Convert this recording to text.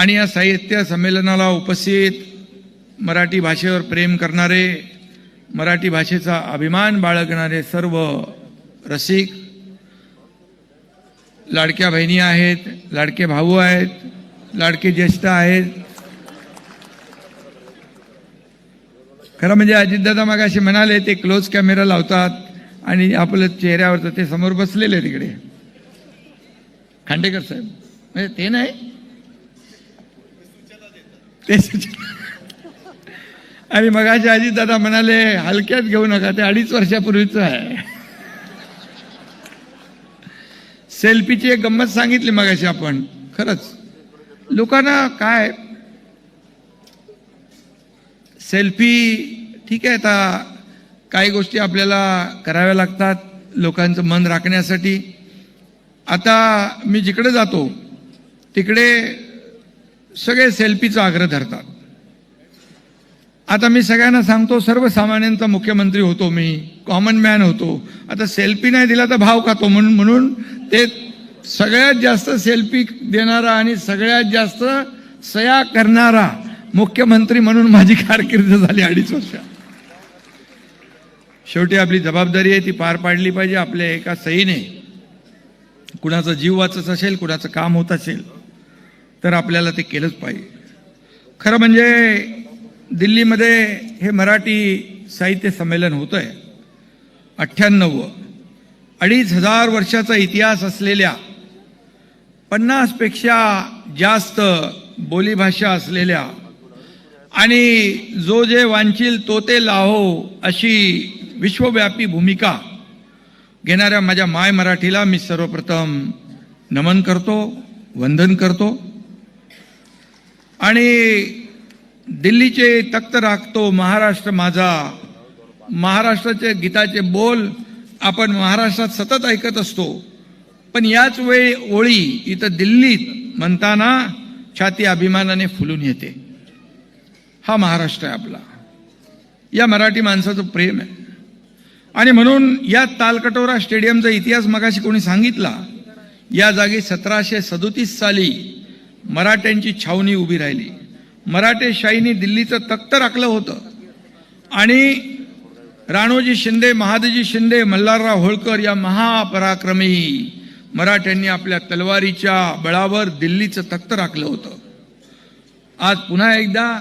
आणि या साहित्य संमेलनाला उपस्थित मराठी भाषेवर प्रेम करणारे मराठी भाषेचा अभिमान बाळगणारे सर्व रसिक लाडक्या बहिणी आहेत लाडके भाऊ आहेत लाडके ज्येष्ठ आहेत. खरं म्हणजे अजितदादा मग असे म्हणाले ते क्लोज कॅमेरा लावतात आणि आपलं चेहऱ्यावरचं ते समोर बसलेले तिकडे. खांडेकर साहेब म्हणजे ते नाही? आणि मग अजित दादा म्हणाले हलक्यात घेऊ नका ते अडीच वर्षापूर्वीच आहे. सेल्फीची एक गंमत सांगितली मगाशी आपण. खरंच. लोकांना काय? सेल्फी ठीक आहे आता काही गोष्टी आपल्याला कराव्या लागतात लोकांचं मन राखण्यासाठी. आता मी जिकडे जातो तिकडे सगळे सेल्फीचा आग्रह धरतात. आता मी सगळ्यांना सांगतो सर्वसामान्यांचा मुख्यमंत्री होतो मी कॉमन मॅन होतो. आता सेल्फी नाही दिला तर भाव खातो म्हणून म्हणून ते सगळ्यात जास्त सेल्फी देणारा आणि सगळ्यात जास्त सया करणारा मुख्यमंत्री म्हणून माझी कारकीर्द झाली अडीच वर्ष. शेवटी आपली जबाबदारी आहे ती पार पाडली पाहिजे आपल्या एका सईने कुणाचा जीव वाचत असेल कुणाचं काम होत असेल तर आपल्याला ते केलंच पाहिजे. खरं म्हणजे दिल्लीमध्ये हे मराठी साहित्य संमेलन होतं आहे अठ्ठ्याण्णव अडीच हजार वर्षाचा इतिहास असलेल्या पन्नासपेक्षा जास्त बोलीभाषा असलेल्या आणि जो जे वांचील तो ते लाहो अशी विश्वव्यापी भूमिका घेणाऱ्या माझ्या माय मराठीला मी सर्वप्रथम नमन करतो वंदन करतो. आणि दिल्लीचे तख्त राखतो महाराष्ट्र माझा. महाराष्ट्राचे गीताचे बोल आपण महाराष्ट्रात सतत ऐकत असतो. पण याच वेळी ओळी इथं दिल्लीत म्हणताना छाती अभिमानाने फुलून येते. हा महाराष्ट्र आहे आपला. या मराठी माणसाचं प्रेम आहे. आणि म्हणून या तालकटोरा स्टेडियमचा इतिहास मगाशी कोणी सांगितला या जागी सतराशे सदोतीस साली मराठ्यांची छावणी उभी राहिली. मराठेशाहीने दिल्लीचं तख्त राखलं होतं. आणि राणोजी शिंदे महादजी शिंदे मल्हारराव होळकर या महापराक्रमी मराठ्यांनी आपल्या तलवारीच्या बळावर दिल्लीचं तख्त राखलं होतं. आज पुन्हा एकदा